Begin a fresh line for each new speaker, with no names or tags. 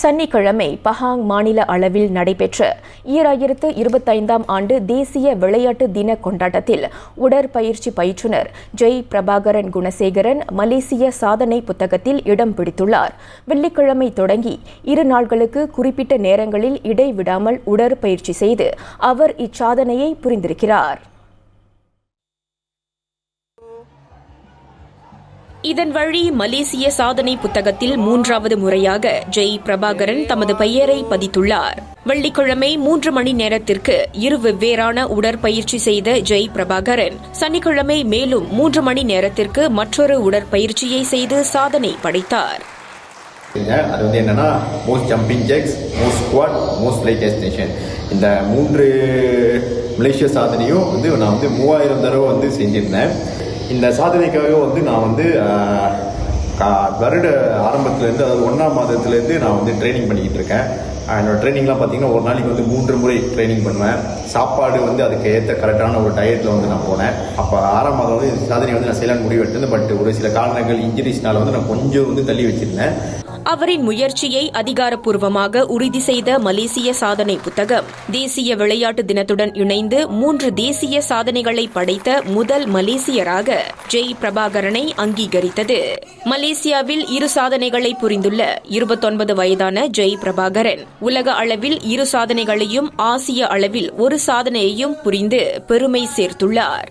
சனிக்கிழமை பஹாங் மாநில அளவில் நடைபெற்ற ஈராயிரத்து இருபத்தைந்தாம் ஆண்டு தேசிய விளையாட்டு தின கொண்டாட்டத்தில் உடற்பயிற்சி பயிற்றுனர் ஜெய் பிரபாகரன் குணசேகரன் மலேசிய சாதனை புத்தகத்தில் இடம் பிடித்துள்ளார். வெள்ளிக்கிழமை தொடங்கி இரு நாட்களுக்கு குறிப்பிட்ட நேரங்களில் இடைவிடாமல் உடற்பயிற்சி செய்து அவர் இச்சாதனையை புரிந்திருக்கிறார். இதன் வழி மலேசிய சாதனை புத்தகத்தில் மூன்றாவது முறையாக ஜெய் பிரபாகரன் தமது பெயரை பதித்துள்ளார். வெள்ளிக்கிழமை மூன்று மணி நேரத்திற்கு இரு வெவ்வேறான உடற்பயிற்சி செய்த ஜெய் பிரபாகரன் சனிக்கிழமை மேலும் மூன்று மணி நேரத்திற்கு மற்றொரு உடற்பயிற்சியை செய்து சாதனை படைத்தார்.
அது வந்து என்னன்னா most jumping jacks most squat most light station இந்த மூன்று மலேசிய சாதனையும் வந்து நான் வந்து மூவாயிரம் தடவை வந்து செஞ்சிருந்தேன். இந்த சாதனைக்காக வந்து நான் வந்து வருட ஆரம்பத்துலேருந்து அதாவது ஒன்றாம் மாதத்துலேருந்து நான் வந்து ட்ரைனிங் பண்ணிக்கிட்டு இருக்கேன் என்னோடய ட்ரைனிங்லாம் பார்த்தீங்கன்னா ஒரு நாளைக்கு வந்து மூன்று முறை ட்ரைனிங் பண்ணுவேன். சாப்பாடு வந்து அதுக்கு ஏற்ற கரெக்டான ஒரு டயட்டில் வந்து நான் போனேன். அப்போ ஆறாம் மாதம் வந்து சாதனை வந்து நான் செய்யலாம்னு முடிவு எடுத்தேன் பட் ஒரு சில காரணங்கள் இன்ஜுரிஸ்னால வந்து நான் கொஞ்சம் வந்து தள்ளி வச்சிருந்தேன்.
அவரின் முயற்சியை அதிகாரப்பூர்வமாக உறுதி செய்த மலேசிய சாதனை புத்தகம் தேசிய விளையாட்டு தினத்துடன் இணைந்து மூன்று தேசிய சாதனைகளை படைத்த முதல் மலேசியராக ஜெய் பிரபாகரனை அங்கீகரித்தது. மலேசியாவில் இரு சாதனைகளை புரிந்துள்ள இருபத்தொன்பது வயதான ஜெய் பிரபாகரன் உலக அளவில் இரு சாதனைகளையும் ஆசிய அளவில் ஒரு சாதனையையும் புரிந்து பெருமை சேர்த்துள்ளார்.